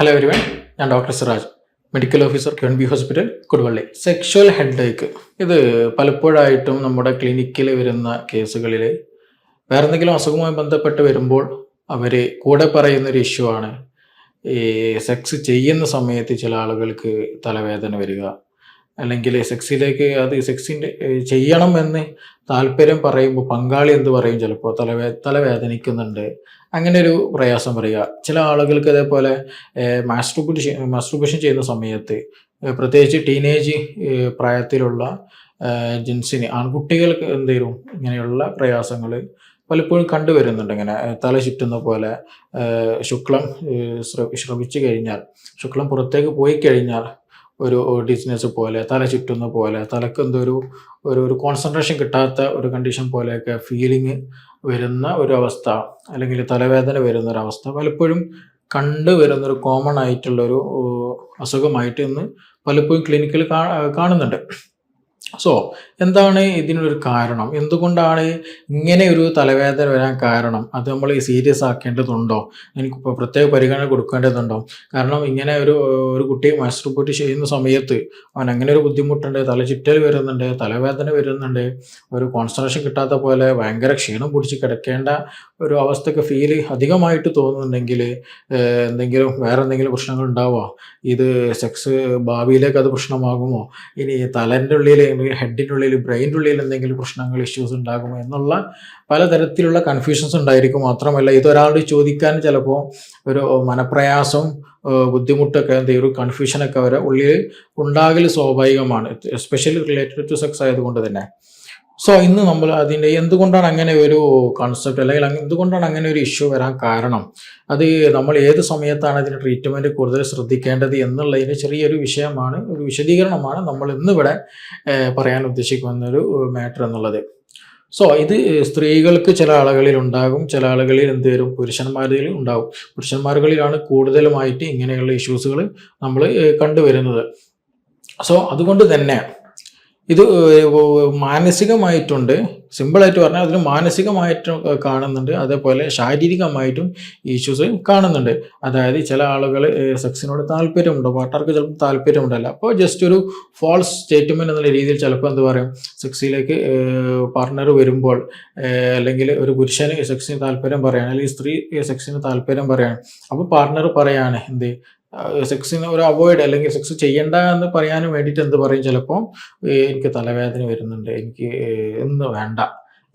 Hello everyone ഞാൻ doctor Siraj. Medical officer queen B hospital Koduvally. Sexual headache ഇത് പലപ്പോഴായിട്ടും നമ്മുടെ ക്ലിനിക്കിൽ വരുന്ന കേസുകളിൽ വേറെ എന്തെങ്കിലും അസുഖവുമായി ബന്ധപ്പെട്ട് വരുമ്പോൾ അവർ കൂടെ പറയുന്നൊരു ഇഷ്യൂ ആണ്. ഈ സെക്സ് ചെയ്യുന്ന സമയത്ത് ചില ആളുകൾക്ക് തലവേദന വരിക അല്ലെങ്കിൽ സെക്സിലേക്ക് അത് സെക്സിന്റെ ചെയ്യണം എന്ന് താല്പര്യം പറയുമ്പോൾ പങ്കാളി എന്ത് പറയും ചിലപ്പോൾ? തലവേ തലവേദനിക്കുന്നുണ്ട് അങ്ങനെ ഒരു പ്രയാസം പറയുക. ചില ആളുകൾക്ക് അതേപോലെ മാസ്ട്രൂബേഷൻ മാസ്ട്രൂബേഷൻ ചെയ്യുന്ന സമയത്ത് പ്രത്യേകിച്ച് ടീനേജ് പ്രായത്തിലുള്ള ജെൻസിന് ആൺകുട്ടികൾക്ക് എന്തെങ്കിലും ഇങ്ങനെയുള്ള പ്രയാസങ്ങൾ പലപ്പോഴും കണ്ടുവരുന്നുണ്ട് ഇങ്ങനെ. തല ചുറ്റുന്ന പോലെ ശുക്ലം ശ്രവിച്ചു കഴിഞ്ഞാൽ ശുക്ലം പുറത്തേക്ക് പോയി കഴിഞ്ഞാൽ ഒരു ഡിസ്നെസ് പോലെ തല ചുറ്റുന്ന പോലെ തലക്ക് എന്തൊരു ഒരു ഒരു കോൺസെൻട്രേഷൻ കിട്ടാത്ത ഒരു കണ്ടീഷൻ പോലെയൊക്കെ ഫീലിംഗ് വരുന്ന ഒരു അവസ്ഥ അല്ലെങ്കിൽ തലവേദന വരുന്ന ഒരു അവസ്ഥ പലപ്പോഴും കണ്ടു വരുന്നൊരു കോമൺ ആയിട്ടുള്ളൊരു അസുഖമായിട്ട് ഇന്ന് പലപ്പോഴും ക്ലിനിക്കിൽ കാണുന്നുണ്ട്. സോ എന്താണ് ഇതിനൊരു കാരണം? എന്തുകൊണ്ടാണ് ഇങ്ങനെ ഒരു തലവേദന വരാൻ കാരണം? അത് നമ്മൾ സീരിയസ് ആക്കേണ്ടതുണ്ടോ? എനിക്കിപ്പോൾ പ്രത്യേക പരിഗണന കൊടുക്കേണ്ടതുണ്ടോ? കാരണം ഇങ്ങനെ ഒരു ഒരു കുട്ടി മാസ്റ്റർബേറ്റ് ചെയ്യുന്ന സമയത്ത് അവൻ അങ്ങനെ ഒരു ബുദ്ധിമുട്ടുണ്ട് തലചുറ്റൽ വരുന്നുണ്ട് തലവേദന വരുന്നുണ്ട് ഒരു കോൺസെൻട്രേഷൻ കിട്ടാത്ത പോലെ ഭയങ്കര ക്ഷീണം പിടിച്ച് കിടക്കേണ്ട ഒരു അവസ്ഥയ്ക്ക് ഫീൽ അധികമായിട്ട് തോന്നുന്നുണ്ടെങ്കിൽ എന്തെങ്കിലും വേറെ എന്തെങ്കിലും പ്രശ്നങ്ങൾ ഉണ്ടാവുമോ? ഇത് സെക്സ് ഭാവിയിലേക്ക് അത് പ്രശ്നമാകുമോ? ഇനി തലന്റെ ഉള്ളിൽ ഹെഡിന്റെ ഉള്ളിൽ ബ്രെയിന്റെ ഉള്ളിൽ എന്തെങ്കിലും പ്രശ്നങ്ങൾ ഇഷ്യൂസ് ഉണ്ടാകുമോ എന്നുള്ള പലതരത്തിലുള്ള കൺഫ്യൂഷൻസ് ഉണ്ടായിരിക്കും. മാത്രമല്ല ഇതൊരാളോട് ചോദിക്കാൻ ചിലപ്പോൾ ഒരു മനപ്രയാസം ബുദ്ധിമുട്ടൊക്കെ എന്ത് ഒരു കൺഫ്യൂഷനൊക്കെ അവരെ ഉള്ളിൽ ഉണ്ടാകൽ സ്വാഭാവികമാണ്. എസ്പെഷ്യലി റിലേറ്റഡ് ടു സെക്സ് ആയതുകൊണ്ട് തന്നെ. സോ ഇന്ന് നമ്മൾ അതിന്റെ എന്തുകൊണ്ടാണ് അങ്ങനെ ഒരു കൺസെപ്റ്റ് അല്ലെങ്കിൽ എന്തുകൊണ്ടാണ് അങ്ങനെ ഒരു ഇഷ്യൂ വരാൻ കാരണം? അത് നമ്മൾ ഏത് സമയത്താണ് അതിന് ട്രീറ്റ്മെന്റ് കൂടുതൽ ശ്രദ്ധിക്കേണ്ടത് എന്നുള്ളതിന് ചെറിയൊരു വിഷയമാണ് ഒരു വിശദീകരണമാണ് നമ്മൾ ഇന്നിവിടെ പറയാൻ ഉദ്ദേശിക്കുന്നൊരു മാറ്റർ എന്നുള്ളത്. സോ ഇത് സ്ത്രീകൾക്ക് ചില ആളുകളിൽ ഉണ്ടാകും ചില ആളുകളിൽ എന്ത് വരും? പുരുഷന്മാരിൽ ഉണ്ടാകും. പുരുഷന്മാരുകളിലാണ് കൂടുതലുമായിട്ട് ഇങ്ങനെയുള്ള ഇഷ്യൂസുകൾ നമ്മൾ കണ്ടുവരുന്നത്. സോ അതുകൊണ്ട് തന്നെ ഇത് മാനസികമായിട്ടുണ്ട്. സിമ്പിളായിട്ട് പറഞ്ഞാൽ അതിന് മാനസികമായിട്ടും കാണുന്നുണ്ട്. അതേപോലെ ശാരീരികമായിട്ടും ഇഷ്യൂസ് കാണുന്നുണ്ട്. അതായത് ചില ആളുകൾ സെക്സിനോട് താല്പര്യമുണ്ടോ? പാർട്ട്ണർക്ക് ചിലപ്പോൾ താല്പര്യമുണ്ടല്ല. അപ്പോൾ ജസ്റ്റ് ഒരു ഫോൾസ് സ്റ്റേറ്റ്മെന്റ് എന്നുള്ള രീതിയിൽ ചിലപ്പോൾ എന്ത് പറയും? സെക്സിലേക്ക് പാർട്ട്ണർ വരുമ്പോൾ അല്ലെങ്കിൽ ഒരു പുരുഷന് സെക്സിന് താല്പര്യം പറയാണ് അല്ലെങ്കിൽ സ്ത്രീ സെക്സിന് താല്പര്യം പറയാണ്. അപ്പോൾ പാർട്ട്ണർ പറയാണ് എന്ത്? സെക്സിന് ഒരു അവോയ്ഡ് അല്ലെങ്കിൽ സെക്സ് ചെയ്യണ്ട എന്ന് പറയാനും വേണ്ടിയിട്ട് എന്ത് പറയും ചിലപ്പോൾ എനിക്ക് തലവേദന വരുന്നുണ്ട് എനിക്ക് എന്ന് വേണ്ട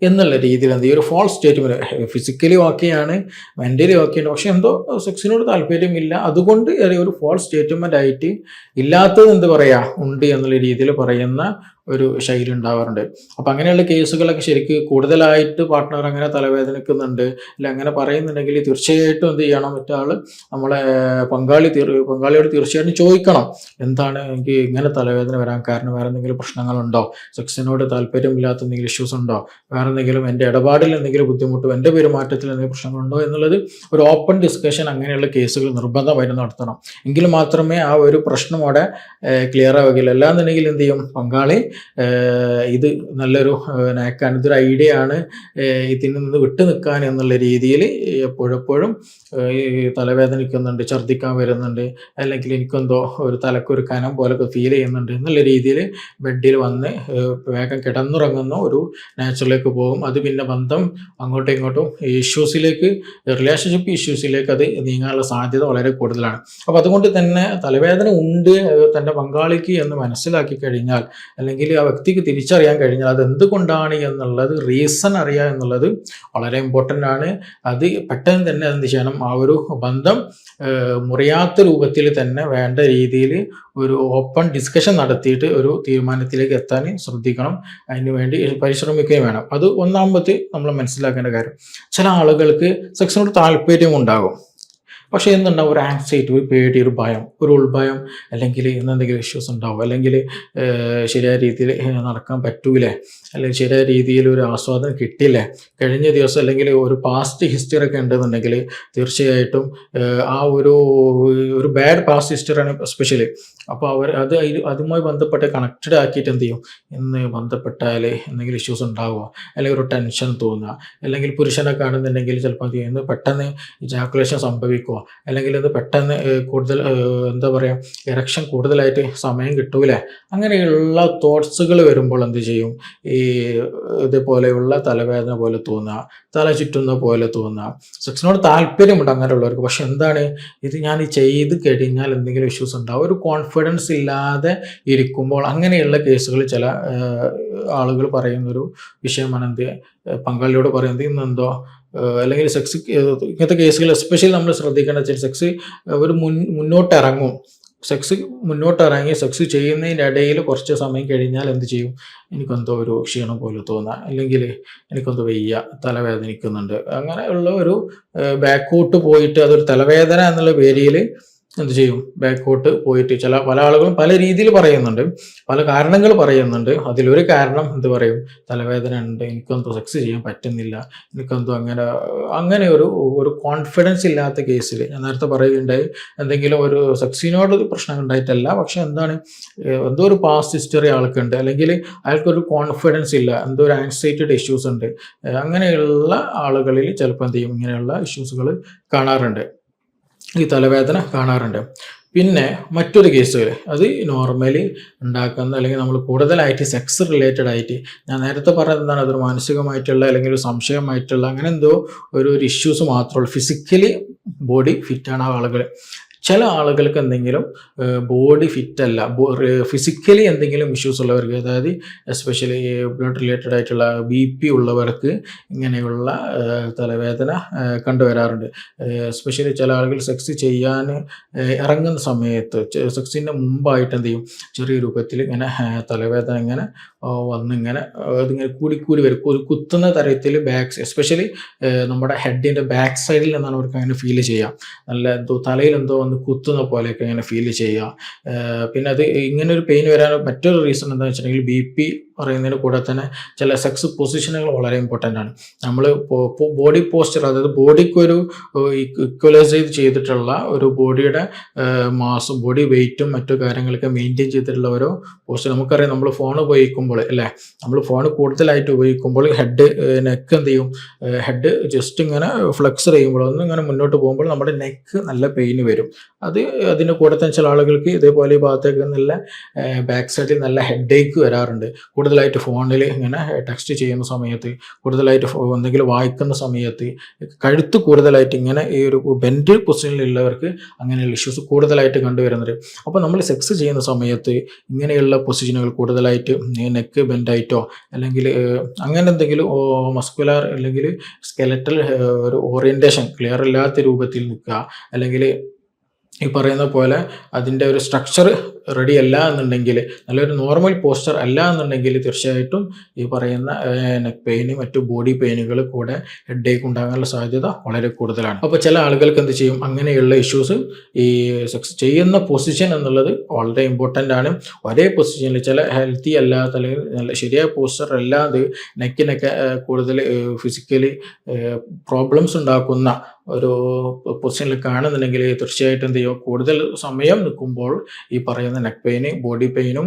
എന്നുള്ള രീതിയിൽ എന്ത് ഈ ഒരു ഫോൾസ് സ്റ്റേറ്റ്മെന്റ് ഫിസിക്കലി ഓക്കെയാണ് മെന്റലി ഓക്കെയാണ് പക്ഷെ എന്തോ സെക്സിനോട് താല്പര്യമില്ല അതുകൊണ്ട് ഒരു ഫോൾസ് സ്റ്റേറ്റ്മെന്റ് ആയിട്ട് ഇല്ലാത്തത് എന്ത് പറയാ? ഉണ്ട് എന്നുള്ള രീതിയിൽ പറയുന്ന ഒരു ശൈലി ഉണ്ടാവാറുണ്ട്. അപ്പം അങ്ങനെയുള്ള കേസുകളൊക്കെ ശരിക്ക് കൂടുതലായിട്ട് പാർട്ട്ണർ അങ്ങനെ തലവേദനിക്കുന്നുണ്ട്. അല്ല അങ്ങനെ പറയുന്നുണ്ടെങ്കിൽ തീർച്ചയായിട്ടും എന്ത് ചെയ്യണം? മറ്റാൾ നമ്മളെ പങ്കാളി പങ്കാളിയോട് തീർച്ചയായിട്ടും ചോദിക്കണം. എന്താണ് എനിക്ക് ഇങ്ങനെ തലവേദന വരാൻ കാരണം? വേറെ എന്തെങ്കിലും പ്രശ്നങ്ങളുണ്ടോ? സെക്സിനോട് താല്പര്യമില്ലാത്ത എന്തെങ്കിലും ഇഷ്യൂസ് ഉണ്ടോ? വേറെ എന്തെങ്കിലും എന്റെ ഇടപാടിൽ എന്തെങ്കിലും ബുദ്ധിമുട്ടോ എന്റെ പെരുമാറ്റത്തിൽ എന്തെങ്കിലും പ്രശ്നങ്ങളുണ്ടോ എന്നുള്ളത് ഒരു ഓപ്പൺ ഡിസ്കഷൻ അങ്ങനെയുള്ള കേസുകൾ നിർബന്ധമായിട്ട് നടത്തണം. എങ്കിൽ മാത്രമേ ആ ഒരു പ്രശ്നം അവിടെ ക്ലിയർ ആവുകയുള്ളൂ. അല്ലാന്നുണ്ടെങ്കിൽ എന്ത് ചെയ്യും? പങ്കാളി ഇത് നല്ലൊരു നയക്കാൻ ഇതൊരു ഐഡിയ ആണ് ഇതിൽ നിന്ന് വിട്ടു നിൽക്കാൻ എന്നുള്ള രീതിയിൽ എപ്പോഴെപ്പോഴും ഈ തലവേദനിക്കുന്നുണ്ട് ഛർദ്ദിക്കാൻ വരുന്നുണ്ട് അല്ലെങ്കിൽ എനിക്കെന്തോ ഒരു തലക്കൊരു കനം പോലൊക്കെ ഫീൽ ചെയ്യുന്നുണ്ട് എന്നുള്ള രീതിയിൽ ബെഡിൽ വന്ന് വേഗം കിടന്നുറങ്ങുന്ന ഒരു നാച്ചുറലിലേക്ക് പോകും. അത് പിന്നെ ബന്ധം അങ്ങോട്ടും ഇങ്ങോട്ടും ഇഷ്യൂസിലേക്ക് റിലേഷൻഷിപ്പ് ഇഷ്യൂസിലേക്ക് അത് നീങ്ങാനുള്ള സാധ്യത വളരെ കൂടുതലാണ്. അപ്പോൾ അതുകൊണ്ട് തന്നെ തലവേദന ഉണ്ട് തന്റെ പങ്കാളിക്ക് എന്ന് മനസ്സിലാക്കി കഴിഞ്ഞാൽ അല്ലെങ്കിൽ ആ വ്യക്തിക്ക് തിരിച്ചറിയാൻ കഴിഞ്ഞാൽ അത് എന്തുകൊണ്ടാണ് എന്നുള്ളത് റീസൺ അറിയുക എന്നുള്ളത് വളരെ ഇമ്പോർട്ടന്റ് ആണ്. അത് പെട്ടെന്ന് തന്നെ എന്ത് ചെയ്യണം? ആ ഒരു ബന്ധം മുറിയാത്ത രൂപത്തിൽ തന്നെ വേണ്ട രീതിയിൽ ഒരു ഓപ്പൺ ഡിസ്കഷൻ നടത്തിയിട്ട് ഒരു തീരുമാനത്തിലേക്ക് എത്താൻ ശ്രദ്ധിക്കണം. അതിന് വേണ്ടി പരിശ്രമിക്കുകയും വേണം. അത് ഒന്നാമത്തെ നമ്മൾ മനസ്സിലാക്കേണ്ട കാര്യം ചില ആളുകൾക്ക് സെക്സിനോട് താല്പര്യം ഉണ്ടാകും പക്ഷേ എന്തുണ്ടാവും? ഒരു ആങ്സൈറ്റി ഒരു പേടി ഒരു ഭയം ഒരു ഉൾഭയം അല്ലെങ്കിൽ എന്തെങ്കിലും ഇഷ്യൂസ് ഉണ്ടാവും. അല്ലെങ്കിൽ ശരിയായ രീതിയിൽ നടക്കാൻ പറ്റൂലേ? അല്ലെങ്കിൽ ശരിയായ രീതിയിൽ ഒരു ആസ്വാദനം കിട്ടില്ലേ കഴിഞ്ഞ ദിവസം അല്ലെങ്കിൽ ഒരു പാസ്റ്റ് ഹിസ്റ്ററി ഒക്കെ ഉണ്ടെന്നുണ്ടെങ്കിൽ തീർച്ചയായിട്ടും ആ ഒരു ഒരു ബാഡ് പാസ്റ്റ് ഹിസ്റ്ററിയാണ് എസ്പെഷ്യലി അപ്പോൾ അവർ അത് അതുമായി ബന്ധപ്പെട്ട് കണക്റ്റഡ് ആക്കിയിട്ട് എന്ത് ചെയ്യും? ഇന്ന് ബന്ധപ്പെട്ടാൽ എന്തെങ്കിലും ഇഷ്യൂസ് ഉണ്ടാവുക അല്ലെങ്കിൽ ഒരു ടെൻഷൻ തോന്നുക? അല്ലെങ്കിൽ പുരുഷനെ കാണുന്നുണ്ടെങ്കിൽ ചിലപ്പോൾ എന്ത് ചെയ്യുന്നത് പെട്ടെന്ന് ജാക്കുലേഷൻ സംഭവിക്കുമോ? പോവുക അല്ലെങ്കിൽ അത് പെട്ടെന്ന് കൂടുതൽ എന്താ പറയുക ഇറക്ഷൻ കൂടുതലായിട്ട് സമയം കിട്ടൂലേ. അങ്ങനെയുള്ള തോട്ട്സുകൾ വരുമ്പോൾ എന്ത് ചെയ്യും? ഈ ഇതുപോലെയുള്ള തലവേദന പോലെ തോന്നുക തല ചുറ്റുന്ന പോലെ തോന്നുക സെക്സിനോട് താല്പര്യമുണ്ട് അങ്ങനെയുള്ളവർക്ക്. പക്ഷെ എന്താണ്? ഇത് ഞാൻ ചെയ്ത് കഴിഞ്ഞാൽ എന്തെങ്കിലും ഇഷ്യൂസ് ഉണ്ടാവും. ഒരു കോൺഫിഡൻസ് ഇല്ലാതെ ഇരിക്കുമ്പോൾ അങ്ങനെയുള്ള കേസുകൾ ചില ആളുകൾ പറയുന്നൊരു വിഷയമാണ് എന്ത്? പങ്കാളിയോട് പറയുന്നത് ഇന്നെന്തോ അല്ലെങ്കിൽ സെക്സ് ഇങ്ങനത്തെ കേസുകൾ എസ്പെഷ്യലി നമ്മൾ ശ്രദ്ധിക്കേണ്ട ചില സെക്സ് ഒരു മുൻ മുന്നോട്ടിറങ്ങും. സെക്സ് മുന്നോട്ടിറങ്ങി സെക്സ് ചെയ്യുന്നതിന്റെ ഇടയിൽ കുറച്ച് സമയം കഴിഞ്ഞാൽ എന്ത് ചെയ്യും? എനിക്കെന്തോ ഒരു ക്ഷീണം പോലെ തോന്നാം. അല്ലെങ്കിൽ എനിക്കെന്തോ വയ്യ തലവേദനിക്കുന്നുണ്ട്. അങ്ങനെയുള്ള ഒരു ബാക്കോട്ട് പോയിട്ട് അതൊരു തലവേദന എന്നുള്ള പേരിൽ എന്ത് ചെയ്യും? ബാക്കോട്ട് പോയിട്ട് ചില പല ആളുകളും പല രീതിയിൽ പറയുന്നുണ്ട്. പല കാരണങ്ങൾ പറയുന്നുണ്ട്. അതിലൊരു കാരണം എന്ത് പറയും? തലവേദന ഉണ്ട്. എനിക്കെന്തോ സെക്സ് ചെയ്യാൻ പറ്റുന്നില്ല. എനിക്കെന്തോ അങ്ങനെ അങ്ങനെ ഒരു ഒരു കോൺഫിഡൻസ് ഇല്ലാത്ത കേസിൽ ഞാൻ നേരത്തെ പറയുകയുണ്ടായി. എന്തെങ്കിലും ഒരു സെക്സിനോട് പ്രശ്നം ഉണ്ടായിട്ടല്ല. പക്ഷെ എന്താണ് എന്തോ ഒരു പാസ്റ്റ് ഹിസ്റ്ററി ആൾക്കുണ്ട്. അല്ലെങ്കിൽ അയാൾക്കൊരു കോൺഫിഡൻസ് ഇല്ല. എന്തോ ഒരു ആൻസൈറ്റഡ് ഇഷ്യൂസ് ഉണ്ട്. അങ്ങനെയുള്ള ആളുകളിൽ ചിലപ്പോൾ എന്ത് ചെയ്യും? ഇങ്ങനെയുള്ള ഇഷ്യൂസുകൾ കാണാറുണ്ട്. ഈ തലവേദന കാണാറുണ്ട്. പിന്നെ മറ്റൊരു കേസുകൾ അത് നോർമലി ഉണ്ടാക്കുന്ന അല്ലെങ്കിൽ നമ്മൾ കൂടുതലായിട്ട് സെക്സ് റിലേറ്റഡ് ആയിട്ട് ഞാൻ നേരത്തെ പറഞ്ഞത് എന്താണ്? അതൊരു മാനസികമായിട്ടുള്ള അല്ലെങ്കിൽ ഒരു സംശയമായിട്ടുള്ള അങ്ങനെ എന്തോ ഒരു ഒരു ഇഷ്യൂസ് മാത്രമേ ഉള്ളൂ. ഫിസിക്കലി ബോഡി ഫിറ്റാണ് ആളുകൾ ചില ആളുകൾക്ക് എന്തെങ്കിലും ബോഡി ഫിറ്റ് അല്ല ഫിസിക്കലി എന്തെങ്കിലും ഇഷ്യൂസ് ഉള്ളവർക്ക് അതായത് എസ്പെഷ്യലി ബ്ലഡ് റിലേറ്റഡ് ആയിട്ടുള്ള ബി പി ഉള്ളവർക്ക് ഇങ്ങനെയുള്ള തലവേദന കണ്ടുവരാറുണ്ട്. എസ്പെഷ്യലി ചില ആളുകൾ സെക്സ് ചെയ്യാൻ ഇറങ്ങുന്ന സമയത്ത് സെക്സിന്റെ മുമ്പായിട്ട് എന്ത് ചെയ്യും? ചെറിയ രൂപത്തിൽ ഇങ്ങനെ തലവേദന ഇങ്ങനെ വന്നിങ്ങനെ അതിങ്ങനെ കൂടിക്കൂടി കൂടി കൂടി വരും. ഒരു കുത്തുന്ന തരത്തിൽ ബാക്ക് എസ്പെഷ്യലി നമ്മുടെ ഹെഡിന്റെ ബാക്ക് സൈഡിൽ നിന്നാണ് അവർക്ക് അങ്ങനെ ഫീൽ ചെയ്യാം. നല്ല എന്തോ തലയിൽ എന്തോ വന്ന് കുത്തുന്ന പോലെയൊക്കെ ഇങ്ങനെ ഫീൽ ചെയ്യുക. പിന്നെ അത് ഇങ്ങനെ ഒരു പെയിൻ വരാൻ മറ്റൊരു റീസൺ എന്താണെന്ന് വെച്ചിട്ടുണ്ടെങ്കിൽ ബി പി പറയുന്നതിന് കൂടെ തന്നെ ചില സെക്സ് പൊസിഷനുകൾ വളരെ ഇമ്പോർട്ടന്റ് ആണ്. നമ്മൾ ബോഡി പോസ്ചർ അതായത് ബോഡിക്കൊരു ഇക്വലൈസ് ചെയ്തിട്ടുള്ള ഒരു ബോഡിയുടെ മാസം ബോഡി വെയിറ്റും മറ്റു കാര്യങ്ങളൊക്കെ മെയിന്റെയിൻ ചെയ്തിട്ടുള്ള ഓരോ പോസ്റ്റർ നമുക്കറിയാം നമ്മൾ ഫോൺ ഉപയോഗിക്കുമ്പോൾ അല്ലേ? നമ്മൾ ഫോൺ കൂടുതലായിട്ട് ഉപയോഗിക്കുമ്പോൾ ഹെഡ് നെക്ക് എന്ത് ചെയ്യും? ഹെഡ് ജസ്റ്റ് ഇങ്ങനെ ഫ്ലെക്സ് ചെയ്യുമ്പോൾ ഒന്നും ഇങ്ങനെ മുന്നോട്ട് പോകുമ്പോൾ നമ്മുടെ നെക്ക് നല്ല പെയിൻ വരും. അത് അതിന്റെ കൂടെ തന്നെ ചില ആളുകൾക്ക് ഇതേപോലെ ഈ ഭാഗത്തേക്ക് നല്ല ബാക്ക് സൈഡിൽ നല്ല ഹെഡ് ഏക്ക് വരാറുണ്ട്. കൂടുതലായിട്ട് ഫോണിൽ ഇങ്ങനെ ടെക്സ്റ്റ് ചെയ്യുന്ന സമയത്ത് കൂടുതലായിട്ട് എന്തെങ്കിലും വായിക്കുന്ന സമയത്ത് കഴുത്ത് കൂടുതലായിട്ട് ഇങ്ങനെ ഈ ഒരു ബെൻഡ് പൊസിഷനിലുള്ളവർക്ക് അങ്ങനെയുള്ള ഇഷ്യൂസ് കൂടുതലായിട്ട് കണ്ടുവരുന്നത് അപ്പോൾ നമ്മൾ സെക്സ് ചെയ്യുന്ന സമയത്ത് ഇങ്ങനെയുള്ള പൊസിഷനുകൾ കൂടുതലായിട്ട് നെക്ക് ബെൻഡായിട്ടോ അല്ലെങ്കിൽ അങ്ങനെ എന്തെങ്കിലും മസ്കുലാർ അല്ലെങ്കിൽ സ്കെലറ്റൽ ഒരു ഓറിയന്റേഷൻ ക്ലിയർ ഇല്ലാത്ത രൂപത്തിൽ നിൽക്കുക അല്ലെങ്കിൽ ഈ പറയുന്ന പോലെ അതിന്റെ ഒരു സ്ട്രക്ചർ റെഡി അല്ല എന്നുണ്ടെങ്കിൽ നല്ലൊരു നോർമൽ പോസ്റ്റർ അല്ല എന്നുണ്ടെങ്കിൽ തീർച്ചയായിട്ടും ഈ പറയുന്ന നെക്ക് പെയിന് മറ്റു ബോഡി പെയിനുകൾ കൂടെ ഹെഡേക്ക് ഉണ്ടാകാനുള്ള സാധ്യത വളരെ കൂടുതലാണ്. അപ്പോൾ ചില ആളുകൾക്ക് എന്ത് ചെയ്യും? അങ്ങനെയുള്ള ഇഷ്യൂസ് ഈ സെക്സ് ചെയ്യുന്ന പൊസിഷൻ എന്നുള്ളത് വളരെ ഇമ്പോർട്ടന്റ് ആണ്. ഒരേ പൊസിഷനിൽ ചില ഹെൽത്തി അല്ലാത്ത അല്ലെങ്കിൽ നല്ല ശരിയായ പോസ്റ്റർ അല്ലാതെ നെക്കിനൊക്കെ കൂടുതൽ ഫിസിക്കലി പ്രോബ്ലംസ് ഉണ്ടാക്കുന്ന ഒരു പൊസിഷനിൽ കാണുന്നുണ്ടെങ്കിൽ തീർച്ചയായിട്ടും എന്ത് ചെയ്യും കൂടുതൽ സമയം നിൽക്കുമ്പോൾ ഈ പറയുന്ന നെക്ക് പെയിന് ബോഡി പെയിനും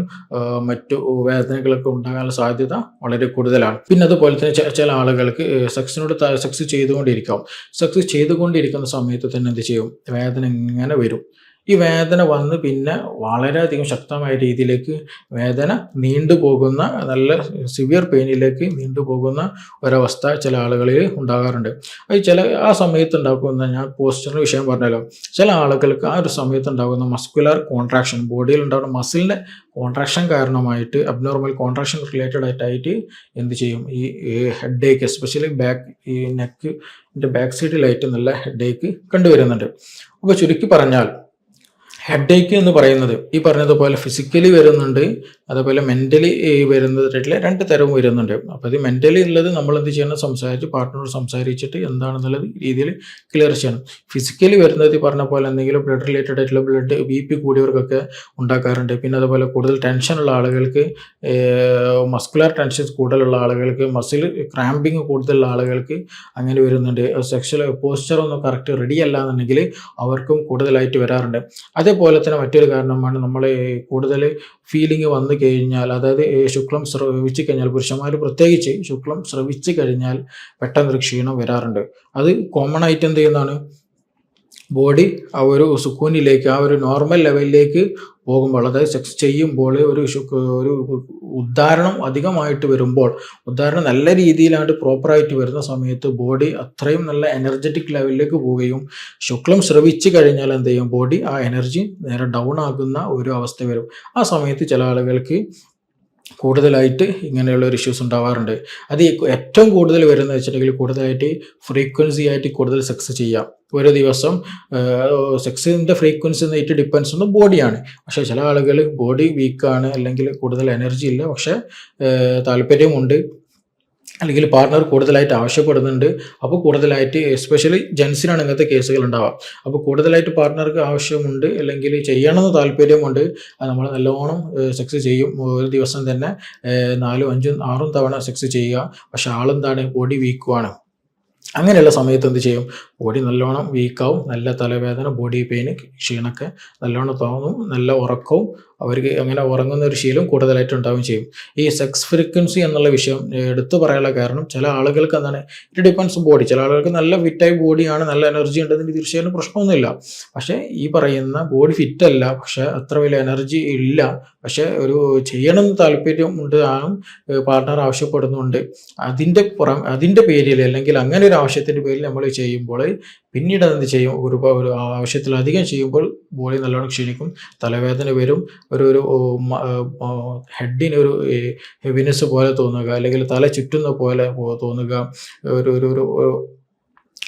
മറ്റു വേദനകളൊക്കെ ഉണ്ടാകാനുള്ള സാധ്യത വളരെ കൂടുതലാണ്. പിന്നെ അതുപോലെ തന്നെ ചില ആളുകൾക്ക് സെക്സിനോട് സെക്സ് ചെയ്തുകൊണ്ടിരിക്കാം. സെക്സ് ചെയ്തുകൊണ്ടിരിക്കുന്ന സമയത്ത് തന്നെ എന്ത് ചെയ്യും? വേദന ഇങ്ങനെ വരും. ഈ വേദന വന്ന് പിന്നെ വളരെയധികം ശക്തമായ രീതിയിലേക്ക് വേദന നീണ്ടുപോകുന്ന നല്ല സിവിയർ പെയിനിലേക്ക് നീണ്ടുപോകുന്ന ഒരവസ്ഥ ചില ആളുകളിൽ ഉണ്ടാകാറുണ്ട്. അത് ചില ആ സമയത്ത് ഉണ്ടാക്കുന്ന ഞാൻ പോസ്റ്ററിന് വിഷയം പറഞ്ഞല്ലോ. ചില ആളുകൾക്ക് ആ ഒരു സമയത്ത് ഉണ്ടാകുന്ന മസ്കുലർ കോൺട്രാക്ഷൻ ബോഡിയിൽ ഉണ്ടാകുന്ന മസിലിന്റെ കോൺട്രാക്ഷൻ കാരണമായിട്ട് അബ്നോർമൽ കോൺട്രാക്ഷൻ റിലേറ്റഡ് ആയിട്ടായിട്ട് എന്ത് ചെയ്യും? ഈ ഹെഡ് ഏക്ക് എസ്പെഷ്യലി ബാക്ക് ഈ നെക്ക് ബാക്ക് സൈഡിലായിട്ട് നല്ല ഹെഡ് ഏക്ക് കണ്ടുവരുന്നുണ്ട്. അപ്പോൾ ചുരുക്കി പറഞ്ഞാൽ ഹെഡ് ഏക്ക് എന്ന് പറയുന്നത് ഈ പറഞ്ഞതുപോലെ ഫിസിക്കലി വരുന്നുണ്ട് അതുപോലെ മെന്റലി വരുന്നതായിട്ടുള്ള രണ്ട് തരവും വരുന്നുണ്ട്. അപ്പോൾ ഇത് മെന്റലി ഉള്ളത് നമ്മൾ എന്ത് ചെയ്യണം? സംസാരിച്ച് പാർട്ട്ണറോട് സംസാരിച്ചിട്ട് എന്താണെന്നുള്ളത് രീതിയിൽ ക്ലിയർ ചെയ്യണം. ഫിസിക്കലി വരുന്നത് ഈ പറഞ്ഞ പോലെ എന്തെങ്കിലും ബ്ലഡ് റിലേറ്റഡ് ആയിട്ടുള്ള ബ്ലഡ് ബി പി കൂടിയവർക്കൊക്കെ ഉണ്ടാക്കാറുണ്ട്. പിന്നെ അതുപോലെ കൂടുതൽ ടെൻഷനുള്ള ആളുകൾക്ക് മസ്കുലർ ടെൻഷൻസ് കൂടുതലുള്ള ആളുകൾക്ക് മസിൽ ക്രാമ്പിങ് കൂടുതലുള്ള ആളുകൾക്ക് അങ്ങനെ വരുന്നുണ്ട്. സെക്ഷൽ പോസ്ചർ ഒന്നും കറക്റ്റ് റെഡി അല്ല എന്നുണ്ടെങ്കിൽ അവർക്കും കൂടുതലായിട്ട് വരാറുണ്ട്. അതേപോലെ തന്നെ മറ്റൊരു കാരണമാണ് നമ്മൾ കൂടുതൽ ഫീലിംഗ് വന്നു കഴിഞ്ഞാൽ അതായത് ശുക്ലം ശ്രവിച്ചു കഴിഞ്ഞാൽ പുരുഷന്മാർ പ്രത്യേകിച്ച് ശുക്ലം ശ്രവിച്ചു കഴിഞ്ഞാൽ പെട്ടെന്നൊരു ക്ഷീണം വരാറുണ്ട്. അത് കോമൺ ആയിട്ട് എന്ത് ചെയ്യുന്നതാണ്? ബോഡി ആ ഒരു സുക്കൂനിലേക്ക് ആ ഒരു നോർമൽ ലെവലിലേക്ക് പോകുമ്പോൾ അതായത് സെക്സ് ചെയ്യുമ്പോൾ ഒരു ഒരു ഉദ്ധാരണം അധികമായിട്ട് വരുമ്പോൾ ഉദ്ധാരണം നല്ല രീതിയിലായിട്ട് പ്രോപ്പറായിട്ട് വരുന്ന സമയത്ത് ബോഡി അത്രയും നല്ല എനർജറ്റിക് ലെവലിലേക്ക് പോവുകയും ശുക്ലം ശ്രവിച്ചു കഴിഞ്ഞാൽ എന്ത് ചെയ്യും? ബോഡി ആ എനർജി നേരെ ഡൗൺ ആകുന്ന ഒരു അവസ്ഥ വരും. ആ സമയത്ത് ചില ആളുകൾക്ക് കൂടുതലായിട്ട് ഇങ്ങനെയുള്ള ഒരു ഇഷ്യൂസ് ഉണ്ടാവാറുണ്ട്. അത് ഏറ്റവും കൂടുതൽ വരുന്നത് വെച്ചിട്ടുണ്ടെങ്കിൽ കൂടുതലായിട്ട് ഫ്രീക്വൻസി ആയിട്ട് കൂടുതൽ സെക്സ് ചെയ്യാം. ഒരു ദിവസം സെക്സിന്റെ ഫ്രീക്വൻസി നൈറ്റ് ഡിപ്പെൻസ് ഒന്ന് ബോഡിയാണ് പക്ഷേ ചില ആളുകൾ ബോഡി വീക്കാണ് അല്ലെങ്കിൽ കൂടുതൽ എനർജി ഇല്ല. പക്ഷേ താല്പര്യമുണ്ട്. അല്ലെങ്കിൽ പാർട്ട്ണർ കൂടുതലായിട്ട് ആവശ്യപ്പെടുന്നുണ്ട്. അപ്പോൾ കൂടുതലായിട്ട് എസ്പെഷ്യലി ജെൻസിനാണ് ഇങ്ങനത്തെ കേസുകൾ ഉണ്ടാവുക അപ്പോൾ കൂടുതലായിട്ട് പാർട്ട്ണർക്ക് ആവശ്യമുണ്ട് അല്ലെങ്കിൽ ചെയ്യണമെന്ന് താല്പര്യമുണ്ട് അത് നമ്മൾ നല്ലോണം സെക്സ് ചെയ്യും. ഒരു ദിവസം തന്നെ നാലും അഞ്ചും ആറും തവണ സെക്സ് ചെയ്യുക. പക്ഷെ ആളെന്താണ്? ബോഡി വീക്കുവാണ്. അങ്ങനെയുള്ള സമയത്ത് എന്ത് ചെയ്യും? ബോഡി നല്ലോണം വീക്കാവും. നല്ല തലവേദന ബോഡി പെയിൻ ക്ഷീണമൊക്കെ നല്ലോണം തോന്നും. നല്ല ഉറക്കവും അവർക്ക് അങ്ങനെ ഉറങ്ങുന്ന ഒരു ശീലം കൂടുതലായിട്ട് ഉണ്ടാവുകയും ചെയ്യും. ഈ സെക്സ് ഫ്രീക്വൻസി എന്നുള്ള വിഷയം എടുത്തു പറയാനുള്ള കാരണം ചില ആളുകൾക്ക് എന്താണ് ഇറ്റ് ഡിപ്പെൻസ് ബോഡി ചില ആളുകൾക്ക് നല്ല ഫിറ്റായി ബോഡിയാണ് നല്ല എനർജി ഉണ്ടെന്ന് തീർച്ചയായും പ്രശ്നമൊന്നുമില്ല. പക്ഷേ ഈ പറയുന്ന ബോഡി ഫിറ്റ് അല്ല പക്ഷേ അത്ര വലിയ എനർജി ഇല്ല. പക്ഷേ ഒരു ചെയ്യണം താല്പര്യം ഉണ്ട് ആണും പാർട്ണർ ആവശ്യപ്പെടുന്നുണ്ട്. അതിന്റെ പുറം അതിന്റെ പേരിൽ അല്ലെങ്കിൽ അങ്ങനെ ഒരു ആവശ്യത്തിന്റെ പേരിൽ നമ്മൾ ചെയ്യുമ്പോൾ പിന്നീട് അതെന്ത് ചെയ്യും? ഒരു ഒരു ആവശ്യത്തിലധികം ചെയ്യുമ്പോൾ ബോഡി നല്ലോണം ക്ഷീണിക്കും തലവേദന വരും ഒരു ഒരു ഹെഡിന് ഒരു ഹെവിനെസ് പോലെ തോന്നുക അല്ലെങ്കിൽ തല ചുറ്റുന്ന പോലെ തോന്നുക ഒരു ഒരു ഒരു ഒരു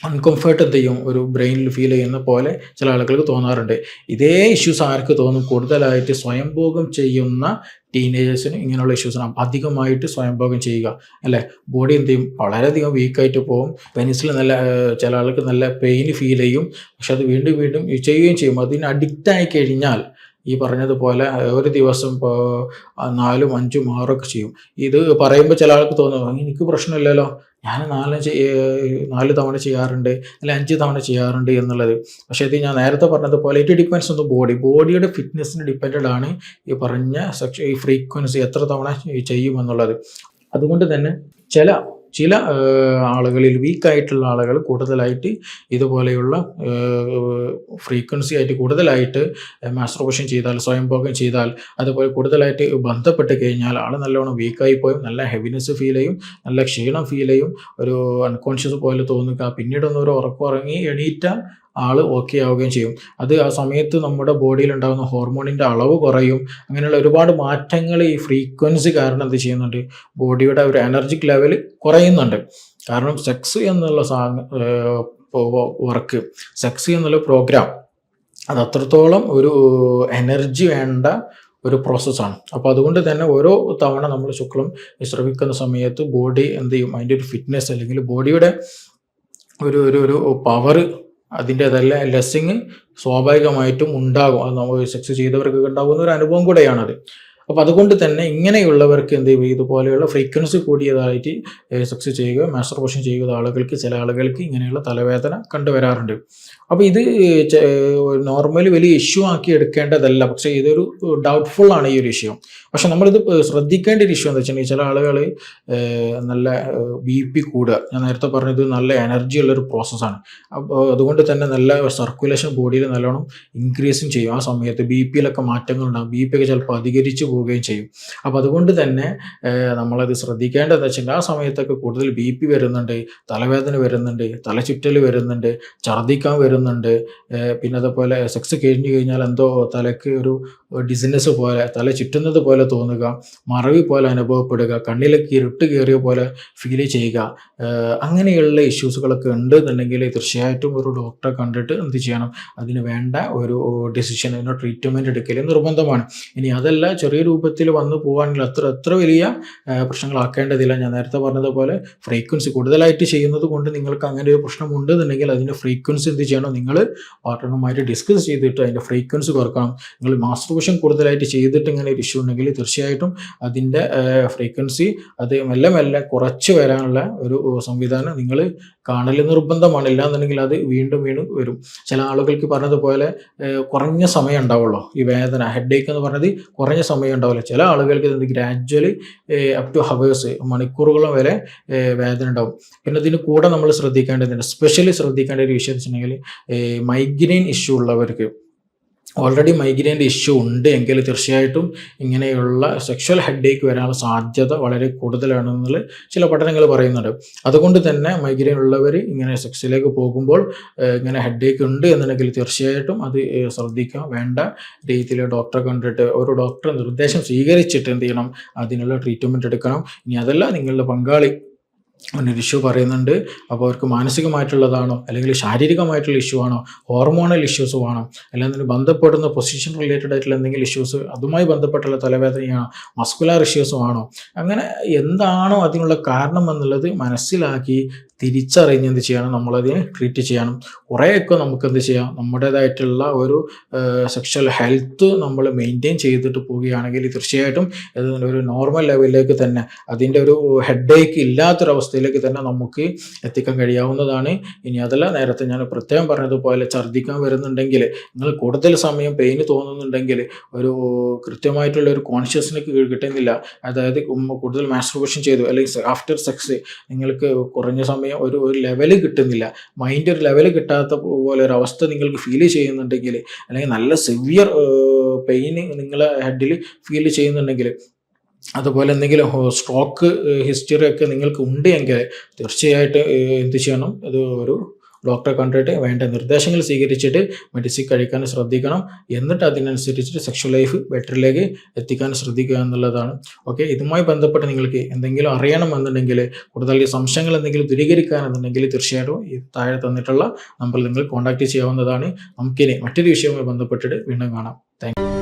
അൺകംഫർട്ട് എന്ത് ചെയ്യും ഒരു ബ്രെയിനിൽ ഫീൽ ചെയ്യുന്ന പോലെ ചില ആളുകൾക്ക് തോന്നാറുണ്ട്. ഇതേ ഇഷ്യൂസ് ആർക്ക് തോന്നും? കൂടുതലായിട്ട് സ്വയംഭോഗം ചെയ്യുന്ന ടീനേജേഴ്സിന് ഇങ്ങനെയുള്ള ഇഷ്യൂസ് അധികമായിട്ട് സ്വയംഭോഗം ചെയ്യുക. അല്ലേ? ബോഡി എന്ത് ചെയ്യും വളരെയധികം വീക്കായിട്ട് പോകും. പെനിസിൽ നല്ല ചില ആൾക്ക് നല്ല പെയിൻ ഫീൽ ചെയ്യും. പക്ഷെ അത് വീണ്ടും വീണ്ടും ചെയ്യുകയും ചെയ്യും. അതിന് അഡിക്റ്റ് ആയി കഴിഞ്ഞാൽ ഈ പറഞ്ഞതുപോലെ ഒരു ദിവസം ഇപ്പോൾ നാലും അഞ്ചും ആറൊക്കെ ചെയ്യും. ഇത് പറയുമ്പോൾ ചില ആൾക്ക് തോന്നും എനിക്ക് പ്രശ്നമില്ലല്ലോ. ഞാൻ നാല് നാല് തവണ ചെയ്യാറുണ്ട് അല്ലെങ്കിൽ അഞ്ച് തവണ ചെയ്യാറുണ്ട് എന്നുള്ളത്. പക്ഷേ ഇത് ഞാൻ നേരത്തെ പറഞ്ഞതുപോലെ it depends on the body ബോഡിയുടെ ഫിറ്റ്നസ്സിന് ഡിപ്പെൻഡഡ് ആണ് ഈ പറഞ്ഞ സെക്ഷ ഈ ഫ്രീക്വൻസി എത്ര തവണ ചെയ്യുമെന്നുള്ളത് അതുകൊണ്ട് തന്നെ ചില ചില ആളുകളിൽ വീക്കായിട്ടുള്ള ആളുകൾ കൂടുതലായിട്ട് ഇതുപോലെയുള്ള ഫ്രീക്വൻസി ആയിട്ട് കൂടുതലായിട്ട് മാസ്ട്രോപേഷൻ ചെയ്താൽ സ്വയംഭോഗം ചെയ്താൽ അതുപോലെ കൂടുതലായിട്ട് ബന്ധപ്പെട്ട് കഴിഞ്ഞാൽ ആൾ നല്ലോണം വീക്കായി പോയും നല്ല ഹെവിനെസ് ഫീൽ ചെയ്യും നല്ല ക്ഷീണം ഫീൽ ചെയ്യും ഒരു അൺകോൺഷ്യസ് പോലെ തോന്നുക പിന്നീടൊന്നും ഒരു ഉറക്കം ഉറങ്ങി എണീറ്റാൽ ആൾ ഓക്കെ ആവുകയും ചെയ്യും. അത് ആ സമയത്ത് നമ്മുടെ ബോഡിയിൽ ഉണ്ടാകുന്ന ഹോർമോണിന്റെ അളവ് കുറയും. അങ്ങനെയുള്ള ഒരുപാട് മാറ്റങ്ങൾ ഈ ഫ്രീക്വൻസി കാരണം എന്ത് ചെയ്യുന്നുണ്ട്? ബോഡിയുടെ ഒരു എനർജിക് ലെവൽ കുറയുന്നുണ്ട്. കാരണം സെക്സ് എന്നുള്ള സാ വർക്ക് സെക്സ് എന്നുള്ള പ്രോഗ്രാം അത് അത്രത്തോളം ഒരു എനർജി വേണ്ട ഒരു പ്രോസസ്സാണ് അപ്പോൾ അതുകൊണ്ട് തന്നെ ഓരോ തവണ നമ്മൾ ശുക്ലം വിശ്രമിക്കുന്ന സമയത്ത് ബോഡി എന്ത് ചെയ്യും? അതിന്റെ ഒരു ഫിറ്റ്നസ് അല്ലെങ്കിൽ ബോഡിയുടെ ഒരു ഒരു ഒരു പവർ അതിന്റെതല്ല ലെസ്സിങ് സ്വാഭാവികമായിട്ടും ഉണ്ടാകും. അത് നമ്മൾ സെക്സ് ചെയ്തവർക്ക് ഉണ്ടാകുന്ന ഒരു അനുഭവം കൂടെയാണത്. അപ്പോൾ അതുകൊണ്ട് തന്നെ ഇങ്ങനെയുള്ളവർക്ക് എന്ത് ചെയ്യും? ഇതുപോലെയുള്ള ഫ്രീക്വൻസി കൂടിയതായിട്ട് സെക്സ് ചെയ്യുക മാസ്റ്റർബേഷൻ ചെയ്യുക ആളുകൾക്ക് ചില ആളുകൾക്ക് ഇങ്ങനെയുള്ള തലവേദന കണ്ടുവരാറുണ്ട്. അപ്പോൾ ഇത് നോർമലി വലിയ ഇഷ്യൂ ആക്കി എടുക്കേണ്ടതല്ല. പക്ഷേ ഇതൊരു ഡൗട്ട്ഫുൾ ആണ് ഈ ഒരു വിഷയം. പക്ഷെ നമ്മളിത് ശ്രദ്ധിക്കേണ്ട ഒരു ഇഷ്യൂ എന്താ വെച്ചിട്ടുണ്ടെങ്കിൽ ചില ആളുകൾ നല്ല ബി പി കൂടുക. ഞാൻ നേരത്തെ പറഞ്ഞത് നല്ല എനർജി ഉള്ളൊരു പ്രോസസ്സാണ് അപ്പോൾ അതുകൊണ്ട് തന്നെ നല്ല സർക്കുലേഷൻ ബോഡിയിൽ നല്ലോണം ഇൻക്രീസും ചെയ്യും. ആ സമയത്ത് ബി പിയിലൊക്കെ മാറ്റങ്ങൾ ഉണ്ടാകും ബി പി ഒക്കെ ചിലപ്പോൾ അധികരിച്ചു പോവുകയും ചെയ്യും. അപ്പം അതുകൊണ്ട് തന്നെ നമ്മളത് ശ്രദ്ധിക്കേണ്ടതെന്ന് വെച്ചാൽ ആ സമയത്തൊക്കെ കൂടുതൽ ബി പി വരുന്നുണ്ട് തലവേദന വരുന്നുണ്ട് തലചുറ്റൽ വരുന്നുണ്ട് ഛർദ്ദിക്കാൻ വരുന്നുണ്ട് പിന്നെ അതുപോലെ സെക്സ് കഴിഞ്ഞ് കഴിഞ്ഞാൽ എന്തോ തലയ്ക്ക് ഒരു ഡിസിനസ് പോലെ തല ചുറ്റുന്നത് പോലെ തോന്നുക മറവി പോലെ അനുഭവപ്പെടുക കണ്ണിലേക്ക് ഇരുട്ട് കയറിയ പോലെ ഫീൽ ചെയ്യുക അങ്ങനെയുള്ള ഇഷ്യൂസുകളൊക്കെ ഉണ്ട് എന്നുണ്ടെങ്കിൽ തീർച്ചയായിട്ടും ഒരു ഡോക്ടറെ കണ്ടിട്ട് എന്ത് ചെയ്യണം? അതിന് വേണ്ട ഒരു ഡിസിഷൻ അതിനോ ട്രീറ്റ്മെന്റ് എടുക്കൽ നിർബന്ധമാണ്. ഇനി അതല്ല ചെറിയ രൂപത്തിൽ വന്നു പോകാനുള്ള അത്ര അത്ര വലിയ പ്രശ്നങ്ങളാക്കേണ്ടതില്ല. ഞാൻ നേരത്തെ പറഞ്ഞതുപോലെ ഫ്രീക്വൻസി കൂടുതലായിട്ട് ചെയ്യുന്നത് കൊണ്ട് നിങ്ങൾക്ക് അങ്ങനെ ഒരു പ്രശ്നമുണ്ട് എന്നുണ്ടെങ്കിൽ അതിന്റെ ഫ്രീക്വൻസി എന്ത് ചെയ്യണം നിങ്ങൾ പാർട്ട്ണറുമായിട്ട് ഡിസ്കസ് ചെയ്തിട്ട് അതിന്റെ ഫ്രീക്വൻസി കുറക്കണം. നിങ്ങൾ മാസ്റ്റർവേഷൻ കൂടുതലായിട്ട് ചെയ്തിട്ട് ഇങ്ങനെ ഒരു ഇഷ്യൂ ഉണ്ടെങ്കിൽ തീർച്ചയായിട്ടും അതിന്റെ ഫ്രീക്വൻസി അത് മെല്ലെ മെല്ലെ കുറച്ച് വരാനുള്ള ഒരു സംവിധാനം നിങ്ങൾ കാണൽ നിർബന്ധമാണ്. ഇല്ലാന്നുണ്ടെങ്കിൽ അത് വീണ്ടും വീണ്ടും വരും. ചില ആളുകൾക്ക് പറഞ്ഞതുപോലെ കുറഞ്ഞ സമയം ഉണ്ടാവുള്ളൂ. ഈ വേദന ഹെഡ് ഏക്ക് എന്ന് പറഞ്ഞത് കുറഞ്ഞ സമയം ഉണ്ടാവില്ല. ചില ആളുകൾക്ക് ഇത് ഗ്രാജ്വലി അപ് ടു ഹവേഴ്സ് മണിക്കൂറുകളും വരെ വേദന ഉണ്ടാവും. പിന്നെ ഇതിന് കൂടെ നമ്മൾ ശ്രദ്ധിക്കേണ്ടതുണ്ട്. സ്പെഷ്യലി ശ്രദ്ധിക്കേണ്ട ഒരു വിഷയം വെച്ചിട്ടുണ്ടെങ്കിൽ മൈഗ്രെയിൻ ഇഷ്യൂ ഉള്ളവർക്ക് ഓൾറെഡി മൈഗ്രെയിന്റെ ഇഷ്യൂ ഉണ്ട് എങ്കിൽ തീർച്ചയായിട്ടും ഇങ്ങനെയുള്ള സെക്ഷൽ ഹെഡേക്ക് വരാനുള്ള സാധ്യത വളരെ കൂടുതലാണെന്നുള്ള ചില പഠനങ്ങൾ പറയുന്നുണ്ട്. അതുകൊണ്ട് തന്നെ മൈഗ്രെയിൻ ഉള്ളവർ ഇങ്ങനെ സെക്സിലേക്ക് പോകുമ്പോൾ ഇങ്ങനെ ഹെഡേക്ക് ഉണ്ട് എന്നുണ്ടെങ്കിൽ തീർച്ചയായിട്ടും അത് ശ്രദ്ധിക്കാം. വേണ്ട രീതിയിൽ ഡോക്ടറെ കണ്ടിട്ട് ഒരു ഡോക്ടറെ നിർദ്ദേശം സ്വീകരിച്ചിട്ട് എന്ത് ചെയ്യണം? അതിനുള്ള ട്രീറ്റ്മെന്റ് എടുക്കണം. ഇനി അതല്ല നിങ്ങളുടെ പങ്കാളി ഒരു ഇഷ്യൂ പറയുന്നുണ്ട്. അപ്പോൾ അവർക്ക് മാനസികമായിട്ടുള്ളതാണോ? അല്ലെങ്കിൽ ശാരീരികമായിട്ടുള്ള ഇഷ്യൂ ആണോ? ഹോർമോണൽ ഇഷ്യൂസ് ആണോ അല്ലെങ്കിൽ ബന്ധപ്പെടുന്ന പൊസിഷൻ റിലേറ്റഡ് ആയിട്ടുള്ള എന്തെങ്കിലും ഇഷ്യൂസ് അതുമായി ബന്ധപ്പെട്ടുള്ള തലവേദനയാണോ? മസ്കുലാർ ഇഷ്യൂസും ആണോ അങ്ങനെ എന്താണോ അതിനുള്ള കാരണം എന്നുള്ളത് മനസ്സിലാക്കി തിരിച്ചറിഞ്ഞ് എന്ത് ചെയ്യണം? നമ്മളതിനെ ട്രീറ്റ് ചെയ്യണം. കുറേയൊക്കെ നമുക്ക് എന്ത് ചെയ്യാം? നമ്മുടേതായിട്ടുള്ള ഒരു സെക്ഷൽ ഹെൽത്ത് നമ്മൾ മെയിന്റെയിൻ ചെയ്തിട്ട് പോവുകയാണെങ്കിൽ തീർച്ചയായിട്ടും ഒരു നോർമൽ ലെവലിലേക്ക് തന്നെ അതിന്റെ ഒരു ഹെഡേക്ക് ഇല്ലാത്തൊരവസ്ഥയിലേക്ക് തന്നെ നമുക്ക് എത്തിക്കാൻ കഴിയാവുന്നതാണ്. ഇനി അതല്ല നേരത്തെ ഞാൻ പ്രത്യേകം പറഞ്ഞതുപോലെ ഛർദ്ദിക്കാൻ വരുന്നുണ്ടെങ്കിൽ നിങ്ങൾ കൂടുതൽ സമയം പെയിന് തോന്നുന്നുണ്ടെങ്കിൽ ഒരു കൃത്യമായിട്ടുള്ള ഒരു കോൺഷ്യസ്നെസ് കിട്ടുന്നില്ല. അതായത് കൂടുതൽ മാസ്ട്രബേഷൻ ചെയ്തു അല്ലെങ്കിൽ ആഫ്റ്റർ സെക്സ് നിങ്ങൾക്ക് കുറഞ്ഞ സമയം ഒരു ഒരു ലെവൽ കിട്ടുന്നില്ല. മൈൻഡ് ഒരു ലെവൽ കിട്ടാത്ത പോലെ ഒരു അവസ്ഥ നിങ്ങൾക്ക് ഫീൽ ചെയ്യുന്നുണ്ടെങ്കിൽ അല്ലെങ്കിൽ നല്ല സിവിയർ പെയിൻ നിങ്ങൾ ഹെഡിൽ ഫീൽ ചെയ്യുന്നുണ്ടെങ്കിൽ അതുപോലെ എന്തെങ്കിലും സ്ട്രോക്ക് ഹിസ്റ്ററി ഒക്കെ നിങ്ങൾക്ക് ഉണ്ട് എങ്കിൽ തീർച്ചയായിട്ടും എന്ത് ചെയ്യണം? അത് ഒരു ഡോക്ടറെ കണ്ടിട്ട് വേണ്ട നിർദ്ദേശങ്ങൾ സ്വീകരിച്ചിട്ട് മെഡിസിൻ കഴിക്കാൻ ശ്രദ്ധിക്കണം. എന്നിട്ട് അതിനനുസരിച്ചിട്ട് സെക്ഷൽ ലൈഫ് ബെറ്ററിലേക്ക് എത്തിക്കാൻ ശ്രദ്ധിക്കുക എന്നുള്ളതാണ്. ഓക്കെ ഇതുമായി ബന്ധപ്പെട്ട് നിങ്ങൾക്ക് എന്തെങ്കിലും അറിയണമെന്നുണ്ടെങ്കിൽ കൂടുതൽ സംശയങ്ങൾ എന്തെങ്കിലും ദൂരീകരിക്കാനെന്നുണ്ടെങ്കിൽ തീർച്ചയായിട്ടും ഈ താഴെ തന്നിട്ടുള്ള നമ്പറിൽ നിങ്ങൾ കോൺടാക്ട് ചെയ്യാവുന്നതാണ്. നമുക്കിനി മറ്റൊരു വിഷയവുമായി ബന്ധപ്പെട്ടിട്ട് വീണ്ടും കാണാം. താങ്ക്